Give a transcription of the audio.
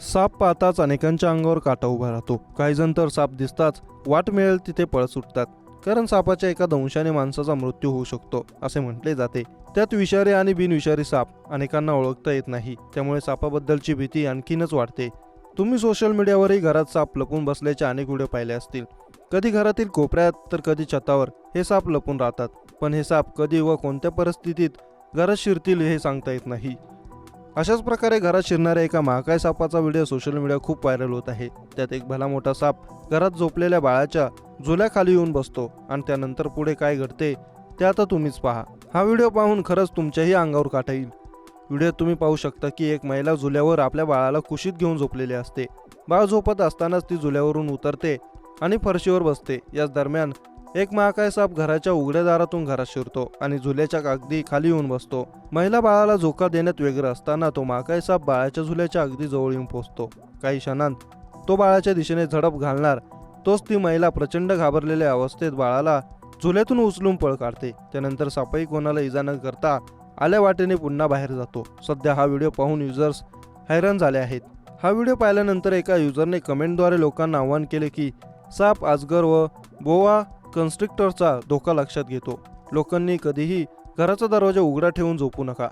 साप पाहताच अनेकांच्या अंगावर काटा उभा राहतो. काही जण तर साप दिसताच वाट मिळेल तिथे पळ सुटतात. कारण सापाच्या एका दंशाने माणसाचा मृत्यू होऊ शकतो असे म्हटले जाते. त्यात विषारी आणि बिनविषारी साप अनेकांना ओळखता येत नाही. त्यामुळे सापाबद्दलची भीती आणखीनच वाढते. तुम्ही सोशल मीडियावरही घरात साप लपून बसल्याचे अनेक व्हिडिओ पाहिले असतील. कधी घरातील कोपऱ्यात तर कधी छतावर हे साप लपून राहतात. पण हे साप कधी व कोणत्या परिस्थितीत घरात शिरतील हे सांगता येत नाही. अशाच प्रकारे घरात शिरणाऱ्या एका महाकाय सापाचा व्हिडिओ सोशल मीडिया खूप व्हायरल होत आहे. त्यात एक भला मोठा साप घरात झोपलेल्या बाळाच्या झुल्याखाली येऊन बसतो आणि त्यानंतर पुढे काय घडते ते आता तुम्हीच पहा. हा व्हिडिओ पाहून खरंच तुमच्याही अंगावर काटा येईल. व्हिडिओत तुम्ही पाहू शकता की एक महिला झुल्यावर आपल्या बाळाला कुशीत घेऊन झोपलेली असते. बाळ झोपत असतानाच ती झुल्यावरून उतरते आणि फरशीवर बसते. याच दरम्यान एक महाकाय साप घराच्या उघड्या दारातून घरात शिरतो आणि झुल्याच्या अगदी खाली येऊन बसतो. महिला बाळाला झोका देण्यात व्यग्र असताना तो महाकाय साप बाळाच्या झुल्याच्या अगदी जवळ येऊन पोचतो. काही क्षणांत तो बाळाच्या दिशेने झडप घालणार तोच ती महिला प्रचंड घाबरलेल्या अवस्थेत बाळाला झुल्यातून उचलून पळ काढते. त्यानंतर सापही कोणाला इजा न करता आल्या वाटेने पुन्हा बाहेर जातो. सध्या हा व्हिडिओ पाहून युजर्स हैराण झाले आहेत. हा व्हिडिओ पाहिल्यानंतर एका युजरने कमेंटद्वारे लोकांना आवाहन केले की साप आजगर व बोवा कन्स्ट्रिक्टरचा धोका लक्षात घेतो. लोकांनी कधीही घराचा दरवाजा उघडा ठेवून झोपू नका.